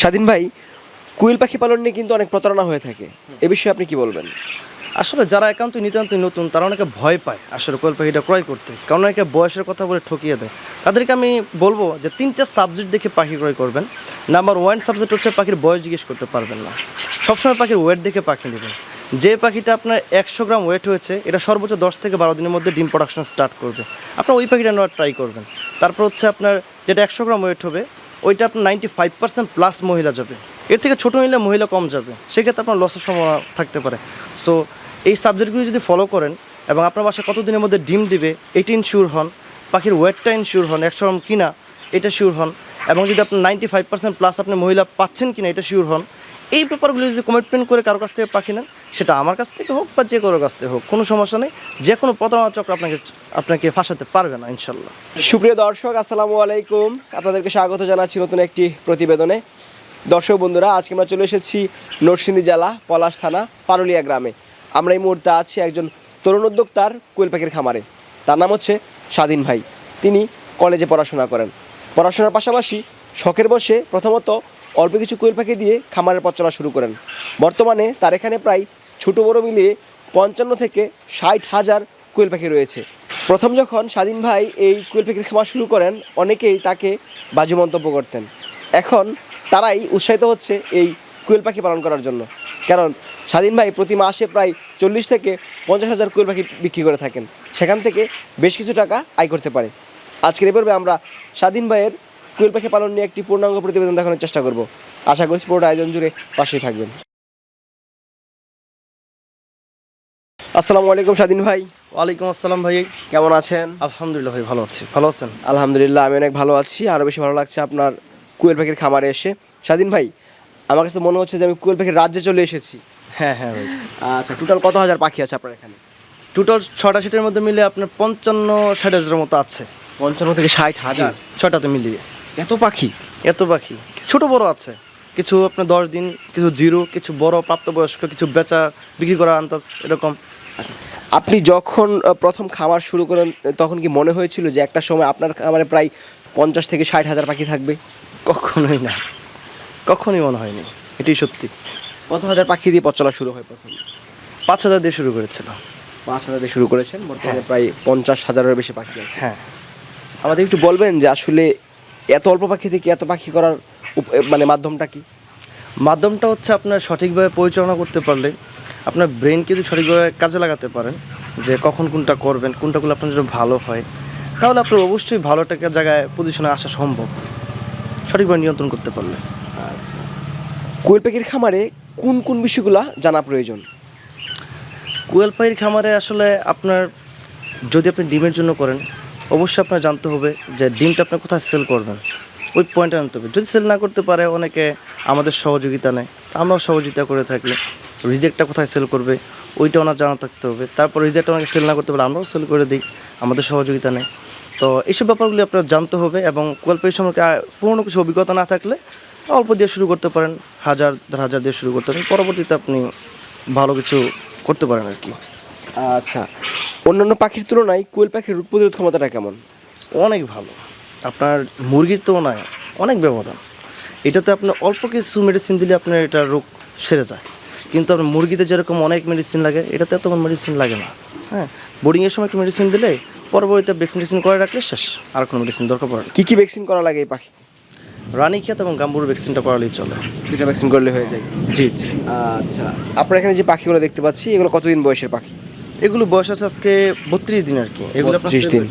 স্বাধীন ভাই কুইল পাখি পালন নিয়ে কিন্তু অনেক প্রতারণা হয়ে থাকে। এ বিষয়ে আপনি কি বলবেন? আসলে যারা একান্ত নিতান্ত নতুন, তারা অনেকে ভয় পায় আসলে কোয়েল পাখিটা ক্রয় করতে। কারণ অনেকে বয়সের কথা বলে ঠকিয়ে দেয়। তাদেরকে আমি বলব যে তিনটা সাবজেক্ট দেখে পাখি ক্রয় করবেন। নাম্বার ওয়ান সাবজেক্ট হচ্ছে পাখির বয়স জিজ্ঞেস করতে পারবেন না। সবসময় পাখির ওয়েট দেখে পাখি নেবেন। যে পাখিটা আপনার একশো গ্রাম ওয়েট হয়েছে, এটা সর্বোচ্চ দশ থেকে বারো দিনের মধ্যে ডিম প্রোডাকশন স্টার্ট করবে। আপনার ওই পাখিটা নেওয়ার ট্রাই করবেন। তারপর হচ্ছে আপনার যেটা একশো গ্রাম ওয়েট হবে ওইটা আপনার নাইনটি ফাইভ পার্সেন্ট প্লাস মহিলা যাবে। এর থেকে ছোটো নিলে মহিলা কম যাবে। সেক্ষেত্রে আপনার লসের সম্ভাবনা থাকতে পারে। সো এই সাবজেক্টগুলি যদি ফলো করেন এবং আপনার বাসা কতদিনের মধ্যে ডিম দিবে এটি ইনশিওর হন পাখির ওয়েটটা ইনশিওর হন, একশো গ্রাম কিনা, এটা শিওর হন, এবং যদি আপনার নাইনটি ফাইভ পার্সেন্ট প্লাস আপনি মহিলা পাচ্ছেন কিনা, এটা শিওর হন এই পেপারগুলি যদি কমিটমেন্ট করে কারও কাছ থেকে পাখি নেন, সেটা আমার কাছ থেকে হোক বা যে কারোর কাছ থেকে হোক, কোনো সমস্যা নেই। যে কোনো প্রতারণা চক্র আপনাকে আপনাকে ফাঁসাতে পারবে না, ইনশাল্লাহ। সুপ্রিয় দর্শক, আসসালামু আলাইকুম। আপনাদেরকে স্বাগত জানাচ্ছি নতুন একটি প্রতিবেদনে। দর্শক বন্ধুরা, আজকে আমরা চলে এসেছি নরসিংদী জেলা, পলাশ থানা, পারুলিয়া গ্রামে। আমরা এই মুহূর্তে আছি একজন তরুণ উদ্যোক্তার কোয়েল পাখির খামারে। তার নাম হচ্ছে স্বাধীন ভাই। তিনি কলেজে পড়াশোনা করেন। পড়াশোনার পাশাপাশি শখের বসে প্রথমত অল্প কিছু কোয়েল পাখি দিয়ে খামারের পথ চলা শুরু করেন। বর্তমানে তার এখানে প্রায় ছোটো বড় মিলিয়ে পঞ্চান্ন থেকে ষাট হাজার কোয়েল পাখি রয়েছে। প্রথম যখন স্বাধীন ভাই এই কোয়েল পাখির খামার শুরু করেন, অনেকেই তাকে বাজে মন্তব্য করতেন। এখন তারাই উৎসাহিত হচ্ছে এই কোয়েল পাখি পালন করার জন্য। কারণ স্বাধীন ভাই প্রতি মাসে প্রায় চল্লিশ থেকে পঞ্চাশ হাজার কোয়েল পাখি বিক্রি করে থাকেন। সেখান থেকে বেশ কিছু টাকা আয় করতে পারে। আজকের এ পর্বে আমরা স্বাধীন ভাইয়ের কোয়েল পাখি পালন নিয়ে একটি পূর্ণাঙ্গ প্রতিবেদন দেখানোর চেষ্টা করব। আশা করছি পুরোটা আয়োজন জুড়ে পাশেই থাকবেন। আসসালামু আলাইকুম স্বাধীন ভাই। ওয়ালাইকুম আসসালাম ভাই। কেমন আছেন? আলহামদুলিল্লাহ ভাই ভালো আছি। ভালো আছেন? আলহামদুলিল্লাহ আমি অনেক ভালো আছি। আরও বেশি ভালো লাগছে আপনার কুয়েল পাখির খামারে এসে। স্বাধীন ভাই আমার কাছে তো মনে হচ্ছে যে আমি কুয়েল পাখির রাজ্যে চলে এসেছি। হ্যাঁ হ্যাঁ ভাই। আচ্ছা টোটাল কত হাজার পাখি আছে আপনার এখানে? টোটাল ছটা সিটের মধ্যে মিলে আপনার পঞ্চান্ন ষাট হাজারের মতো আছে। পঞ্চান্ন থেকে ষাট হাজার? ছটাতে মিলিয়ে। এত পাখি? এত পাখি। ছোট বড় আছে। কিছু আপনার দশ দিন কিছু জিরো কিছু বড় প্রাপ্তবয়স্ক কিছু বেচা বিক্রি করার আন্দাজ এরকম। আচ্ছা আপনি যখন প্রথম খামার শুরু করেন তখন কি মনে হয়েছিল যে একটা সময় আপনার খামারে প্রায় পঞ্চাশ থেকে ষাট হাজার পাখি থাকবে? কখনোই না। কখনোই মনে হয়নি। এটাই সত্যি। কত হাজার পাখি দিয়ে পথ চলা শুরু হয় প্রথম। পাঁচ হাজার দিয়ে শুরু করেছিল। পাঁচ হাজার দিয়ে শুরু করেছেন বর্তমানে প্রায় পঞ্চাশ হাজারের বেশি পাখি আছে। হ্যাঁ। আমাদের একটু বলবেন যে আসলে এত অল্প পাখি থেকে এত পাখি করার মানে মাধ্যমটা কি? মাধ্যমটা হচ্ছে আপনার সঠিকভাবে পরিচালনা করতে পারলে আপনার ব্রেনকে যদি সঠিকভাবে কাজে লাগাতে পারেন যে কখন কোনটা করবেন কোনটা করলে আপনার জন্য ভালো হয়। তাহলে আপনার অবশ্যই ভালো টাকা জায়গায় পজিশনে আসা সম্ভব। সঠিকভাবে নিয়ন্ত্রণ করতে পারলে। কোয়েল পাখির খামারে কোন কোন বিষয়গুলো জানা প্রয়োজন? কোয়েল পাখির খামারে আসলে আপনার যদি আপনি ডিমের জন্য করেন অবশ্যই আপনার জানতে হবে যে ডিমটা আপনি কোথায় সেল করবেন। ওই পয়েন্টটা আনতে হবে। যদি সেল না করতে পারে, অনেকে আমাদের সহযোগিতা নেয়। আমরাও সহযোগিতা করে থাকি। রিজেক্টটা কোথায় সেল করবে, ওইটা ওনার জানা থাকতে হবে। তারপর রিজেক্ট ওনাকে সেল না করতে পারলে আমরাও সেল করে দিই। আমাদের সহযোগিতা নেই তো এইসব ব্যাপারগুলি আপনার জানতে হবে এবং কোয়েল পাখির সম্পর্কে পুরনো কিছু অভিজ্ঞতা না থাকলে অল্প দিয়ে শুরু করতে পারেন। হাজার, দেড় হাজার দিয়ে শুরু করতে পারেন। পরবর্তীতে আপনি ভালো কিছু করতে পারেন আর কি। আচ্ছা। অন্যান্য পাখির তুলনায় কোয়েল পাখির রোগ প্রতিরোধ ক্ষমতাটা কেমন? অনেক ভালো। আপনার মুরগির তো নয় অনেক ব্যবধান। এটাতে আপনি অল্প কিছু মেডিসিন দিলে আপনার এটা রোগ সেরে যায়। কিন্তু আপনার মুরগিতে যেরকম অনেক মেডিসিন লাগে এটাতে এত মেডিসিন লাগে না। হ্যাঁ বোর্ডিংয়ের সময় একটু মেডিসিন দিলে পরবর্তীতে ভ্যাকসিন টেকসিন করে রাখলে শেষ আর কোনো মেডিসিন দরকার পড়ে না। কী কি ভ্যাকসিন করা লাগে এই পাখি? রানী খেত এবং গাম্বুর ভ্যাকসিনটা করালেই চলে। দুটা ভ্যাকসিন করলে হয়ে যায়। জি জি। আচ্ছা আপনার এখানে যে পাখিগুলো দেখতে পাচ্ছি এগুলো কতদিন বয়সের পাখি? এগুলো বয়স আছে আজকে বত্রিশ দিন আর কি। এগুলো আপনার 32 দিন।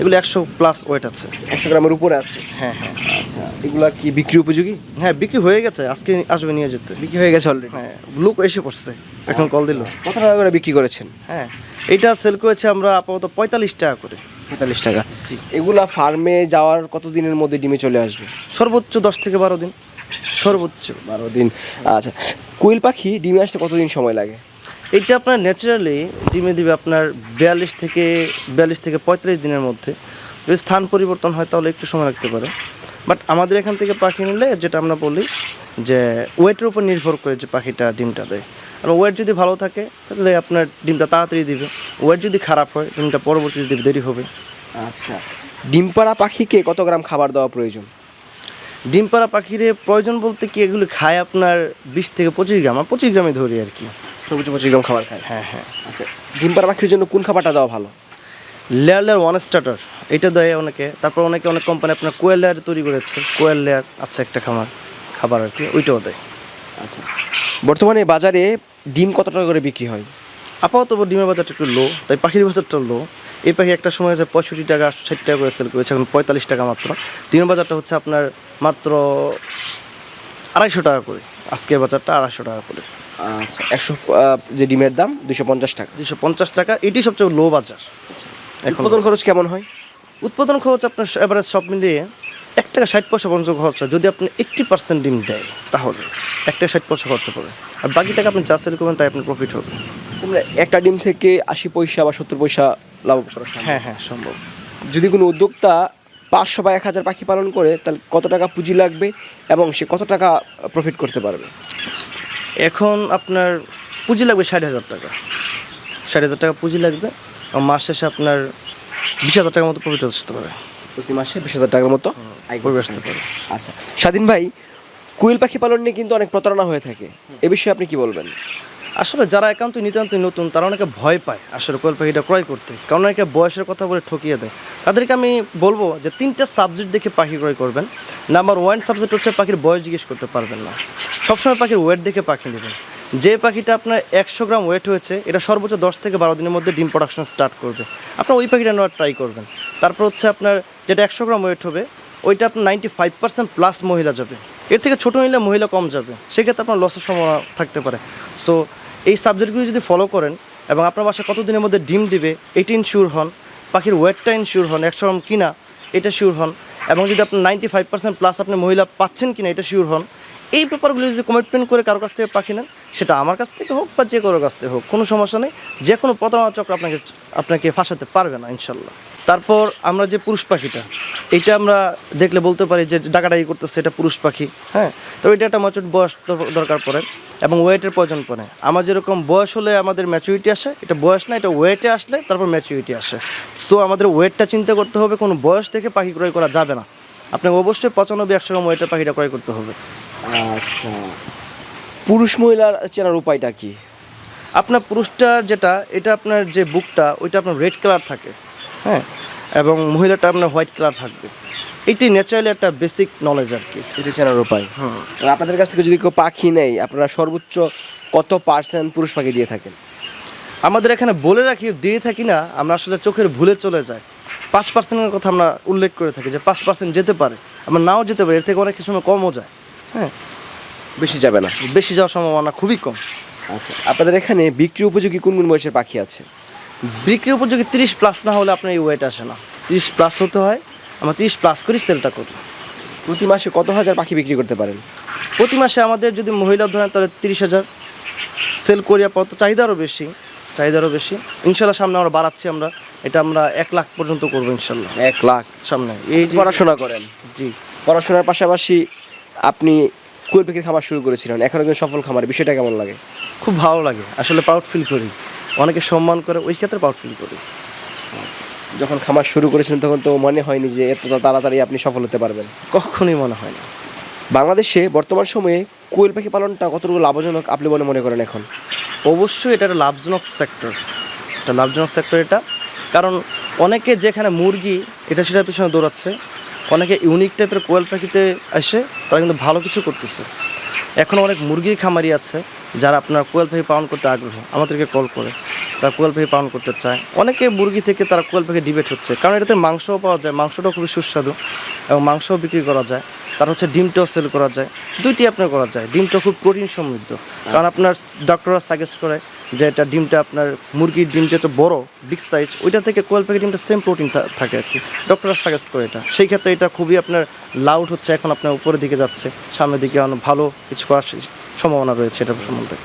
এগুলো একশো প্লাস ওয়েট আছে। একশো গ্রামের উপরে আছে? হ্যাঁ হ্যাঁ। আচ্ছা এগুলো কি বিক্রি উপযোগী? হ্যাঁ বিক্রি হয়ে গেছে আজকে আসবে নিয়ে যেতে। বিক্রি হয়ে গেছে অলরেডি হ্যাঁ লোক এসে পড়ছে এখন কল দিল। কত টাকা করে বিক্রি করেছেন? হ্যাঁ এটা সেল করেছে আমরা আপাতত পঁয়তাল্লিশ টাকা করে। পঁয়তাল্লিশ টাকা। জি। এগুলা ফার্মে যাওয়ার কত দিনের মধ্যে ডিমে চলে আসবে? সর্বোচ্চ দশ থেকে বারো দিন। সর্বোচ্চ। বারো দিন। আচ্ছা কোয়েল পাখি ডিমে আসতে কতদিন সময় লাগে? এটা আপনার ন্যাচারালি ডিমে দিবে আপনার বিয়াল্লিশ থেকে বিয়াল্লিশ থেকে পঁয়ত্রিশ দিনের মধ্যে যদি স্থান পরিবর্তন হয় তাহলে একটু সময় লাগতে পারে। বাট আমাদের এখান থেকে পাখি নিলে যেটা আমরা বলি যে ওয়েটের উপর নির্ভর করে যে পাখিটা ডিমটা দেয়। আর ওয়েট যদি ভালো থাকে তাহলে আপনার ডিমটা তাড়াতাড়ি দিবে। ওয়েট যদি খারাপ হয় ডিমটা পরবর্তীতে দিবে দেরি হবে। আচ্ছা। ডিম পাড়া পাখিকে কত গ্রাম খাবার দেওয়া প্রয়োজন? ডিম পাড়া পাখিরে প্রয়োজন বলতে কি এগুলো খায় আপনার বিশ থেকে পঁচিশ গ্রাম। আর পঁচিশ গ্রামে ধরি আর কি। সবুজ পঁচিশ গ্রাম খাবার খায়। হ্যাঁ হ্যাঁ আচ্ছা। ডিম পাড়া পাখির জন্য কোন খাবারটা দেওয়া ভালো? লেয়ার লেয়ার ওয়ান স্টার্টার এটা দেয় অনেকে। তারপর অনেকে অনেক কোম্পানি আপনার কোয়েল লেয়ার তৈরি করেছে। কোয়েল লেয়ার আছে একটা খামার খাবার আর কি ওইটাও দেয়। আচ্ছা। বর্তমানে বাজারে ডিম কত টাকা করে বিক্রি হয়? আপাতত ডিমের বাজারটা একটু লো তাই পাখির বাজারটা লো এই পাখি একটা সময় হচ্ছে পঁয়ষট্টি টাকা ষাট টাকা করে সেল করেছে এখন পঁয়তাল্লিশ টাকা মাত্র। ডিমের বাজারটা হচ্ছে আপনার মাত্র আড়াইশো টাকা করে। আজকের বাজারটা আড়াইশো টাকা করে। আচ্ছা একশো যে ডিমের দাম দুশো পঞ্চাশ টাকা। দুশো পঞ্চাশ টাকা এটি সবচেয়ে লো বাজার। এখন উৎপাদন খরচ কেমন হয়? উৎপাদন খরচ আপনার এবারে সব মিলিয়ে এক টাকা ষাট পয়সা পর্যন্ত খরচ হয়। যদি আপনি এইট্টি পার্সেন্ট ডিম দেয় তাহলে এক টাকা ষাট পয়সা খরচ পড়ে আর বাকি টাকা আপনি যা সেল করবেন তাই আপনার প্রফিট হবে। একটা ডিম থেকে আশি পয়সা বা সত্তর পয়সা লাভ করা হ্যাঁ হ্যাঁ সম্ভব। যদি কোনো উদ্যোক্তা পাঁচশো বা এক হাজার পাখি পালন করে তাহলে কত টাকা পুঁজি লাগবে এবং সে কত টাকা প্রফিট করতে পারবে? এখন আপনার পুঁজি লাগবে ষাট হাজার টাকা। ষাট হাজার টাকা পুঁজি লাগবে মাস শেষে আপনার বিশ হাজার টাকার মতো প্রফিট আসতে পারে। প্রতি মাসে বিশ হাজার টাকার মতো আয় আসতে পারে। পারে। আচ্ছা স্বাধীন ভাই কুইল পাখি পালন নিয়ে কিন্তু অনেক প্রতারণা হয়ে থাকে। এ বিষয়ে আপনি কি বলবেন? আসলে যারা একান্ত নিতান্তই নতুন তারা অনেকে ভয় পায় আসলে কোয়েল পাখিটা ক্রয় করতে। কারণ অনেকে বয়সের কথা বলে ঠকিয়ে দেয়। তাদেরকে আমি বলব যে তিনটা সাবজেক্ট দেখে পাখি ক্রয় করবেন। নাম্বার ওয়ান সাবজেক্ট হচ্ছে পাখির বয়স জিজ্ঞেস করতে পারবেন না। সবসময় পাখির ওয়েট দেখে পাখি নেবেন। যে পাখিটা আপনার একশো গ্রাম ওয়েট হয়েছে, এটা সর্বোচ্চ দশ থেকে বারো দিনের মধ্যে ডিম প্রোডাকশন স্টার্ট করবে। আপনার ওই পাখিটা নেওয়ার ট্রাই করবেন। তারপর হচ্ছে আপনার যেটা একশো গ্রাম ওয়েট হবে, ওইটা আপনার নাইনটি ফাইভ পার্সেন্ট প্লাস মহিলা যাবে। এর থেকে ছোটো নিলে মহিলা কম যাবে। সেক্ষেত্রে আপনার লসের সম্ভাবনা থাকতে পারে। সো এই সাবজেক্টগুলি যদি ফলো করেন এবং আপনার বাসায় কতদিনের মধ্যে ডিম দিবে এটি ইনশিওর হন, পাখির ওয়েটটা ইনশিওর হন, একশো গ্রাম কিনা, এটা শিওর হন, এবং যদি আপনি নাইনটি ফাইভ পার্সেন্ট প্লাস আপনি মহিলা পাচ্ছেন কিনা, এটা শিওর হন এই ব্যাপারগুলো যদি কমিটমেন্ট করে কারোর কাছ থেকে পাখি নেন, সেটা আমার কাছ থেকে হোক বা যে কারোর কাছ থেকে হোক, কোনো সমস্যা নেই। যে কোনো প্রতারণা চক্র আপনাকে আপনাকে ফাঁসাতে পারবে না ইনশাল্লাহ তারপর আমরা যে পুরুষ পাখিটা, এটা আমরা দেখলে বলতে পারি যে ডাকাডাকি করতেছে এটা পুরুষ পাখি হ্যাঁ? তো এটা একটা ম্যাচুর বয়স দরকার পড়ে এবং ওয়েটের প্রয়োজন পড়ে। আমার যেরকম বয়স হলে আমাদের ম্যাচুরিটি আসে, এটা বয়স না, এটা ওয়েটে আসলে তারপর ম্যাচুরিটি আসে। সো আমাদের ওয়েটটা চিন্তা করতে হবে, কোনো বয়স থেকে পাখি ক্রয় করা যাবে না। আপনাকে অবশ্যই পঁচানব্বই একশো গ্রাম ওয়েটের পাখিটা ক্রয় করতে হবে। আচ্ছা। পুরুষ মহিলার চেনার উপায়টা কি? আপনার পুরুষটা যেটা এটা আপনার যে বুকটা ওইটা আপনার রেড কালার থাকে হ্যাঁ? এবং মহিলাটা আপনার হোয়াইট কালার থাকবে। এটি ন্যাচারালি একটা বেসিক নলেজ আর কি। এটা চেনার উপায়। হুম। আর আপনাদের কাছ থেকে যদি কেউ পাখি নেই আপনারা সর্বোচ্চ কত পার্সেন্ট পুরুষ পাখি দিয়ে থাকেন? আমাদের এখানে বলে রাখি দিয়ে থাকি না আমরা আসলে চোখের ভুলে চলে যাই। পাঁচ পার্সেন্টের কথা আমরা উল্লেখ করে থাকি যে পাঁচ পার্সেন্ট যেতে পারে আমরা নাও যেতে পারি এর থেকে অনেক সময় কমও যায়। হ্যাঁ বেশি যাবে না। বেশি যাওয়ার সম্ভাবনা খুবই কম। আচ্ছা আপনাদের এখানে বিক্রি উপযোগী কোন কোন বয়সের পাখি আছে? বিক্রি উপযোগী তিরিশ প্লাস না হলে আপনার এই ওয়েট আসে না। তিরিশ প্লাস হতে হয় আমরা তিরিশ প্লাস করি সেলটা করি। প্রতি মাসে কত হাজার পাখি বিক্রি করতে পারেন? প্রতি মাসে আমাদের যদি মহিলা ধরেন তাহলে তিরিশ হাজার। সেল করি আপাতত চাহিদা আরও বেশি চাহিদারও বেশি। ইনশাল্লাহ সামনে আমরা বাড়াচ্ছি আমরা এটা আমরা এক লাখ পর্যন্ত করব ইনশাল্লাহ। এক লাখ। সামনে এই পড়াশোনা করেন। জি। পড়াশোনার পাশাপাশি আপনি কুয়েল পাখির খামার শুরু করেছিলেন এখন একজন সফল খামার বিষয়টা কেমন লাগে? খুব ভালো লাগে আসলে প্রাউড ফিল করি। অনেকে সম্মান করে ওই ক্ষেত্রে প্রাউড ফিল করি। যখন খামার শুরু করেছিলেন তখন তো মনে হয়নি যে এত তাড়াতাড়ি আপনি সফল হতে পারবেন। কখনই মনে হয় না। বাংলাদেশে বর্তমান সময়ে কোয়েল পাখি পালনটা কতটুকু লাভজনক আপনি মনে মনে করেন এখন? অবশ্যই এটা একটা লাভজনক সেক্টর এটা লাভজনক সেক্টর এটা। কারণ অনেকে যেখানে মুরগি এটা সেটার পিছনে দৌড়াচ্ছে। অনেকে ইউনিক টাইপের কোয়েল পাখিতে এসে তারা কিন্তু ভালো কিছু করতেছে। এখন অনেক মুরগির খামারি আছে যারা আপনার কোয়েল পাখি পালন করতে আগ্রহী। আমাদেরকে কল করে। তারা কোয়েল পাখি পালন করতে চায়। অনেকে মুরগি থেকে তারা কোয়েল পাখি ডিবেট হচ্ছে। কারণ এটাতে মাংসও পাওয়া যায় মাংসটাও খুবই সুস্বাদু এবং মাংসও বিক্রি করা যায়। তার হচ্ছে ডিমটাও সেল করা যায়। দুইটি আপনার করা যায়। ডিমটা খুব প্রোটিন সমৃদ্ধ। কারণ আপনার ডক্টররা সাজেস্ট করে যে এটা ডিমটা আপনার মুরগির ডিম যেটা বড় বিগ সাইজ ওইটা থেকে কোয়েল পাখি ডিমটা সেম প্রোটিন থাকে আর কি। ডক্টররা সাজেস্ট করে এটা। সেই ক্ষেত্রে এটা খুবই আপনার লাউড হচ্ছে এখন আপনার উপরের দিকে যাচ্ছে। সামনের দিকে অনেক ভালো কিছু করার সম্ভাবনা রয়েছে এটার সম্বন্ধে।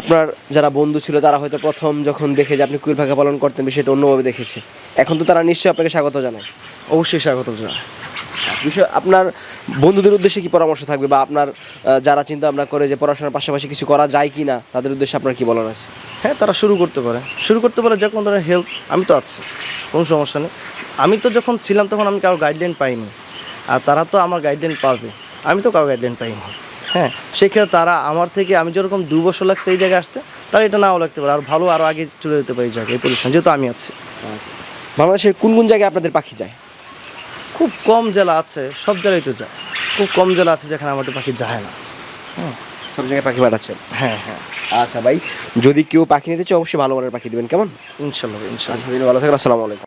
আপনার যারা বন্ধু ছিল তারা হয়তো প্রথম যখন দেখে যে আপনি কুইল পাখি পালন করতেন সেটা অন্যভাবে দেখেছে। এখন তো তারা নিশ্চয়ই আপনাকে স্বাগত জানায়। অবশ্যই স্বাগত জানাই বিষয় আপনার বন্ধুদের উদ্দেশ্যে কি পরামর্শ থাকবে বা আপনার যারা চিন্তা ভাবনা করে যে পড়াশোনার পাশাপাশি কিছু করা যায় কি না তাদের উদ্দেশ্যে আপনার কি বলার আছে? হ্যাঁ তারা শুরু করতে পারে। শুরু করতে পারে যে কোনো ধরনের হেল্প আমি তো আছি কোনো সমস্যা নেই। আমি তো যখন ছিলাম তখন আমি কারও গাইডলাইন পাইনি আর তারা তো আমার গাইডলাইন পাবে। আমি তো কারও গাইডলাইন পাইনি। হ্যাঁ সেক্ষেত্রে তারা আমার থেকে আমি যেরকম দু বছর লাগছে এই জায়গায় আসতে তারা এটা নাও লাগতে পারে আর ভালো আরও আগে চলে যেতে পারে এই জায়গায় এই পজিশন যেহেতু আমি আছি। বাংলাদেশের কোন কোন জায়গায় আপনাদের পাখি যায়? খুব কম জেলা আছে সব জেলায় তো যায়। খুব কম জেলা আছে যেখানে আমাদের পাখি যায় না। সব জায়গায় পাখি পাঠাচ্ছেন? হ্যাঁ হ্যাঁ। আচ্ছা ভাই যদি কেউ পাখি নিতে চায় অবশ্যই ভালো মানের পাখি দেবেন কেমন? ইনশাল্লাহ ইনশাল্লাহ। ভালো থাকবেন আসসালামু আলাইকুম।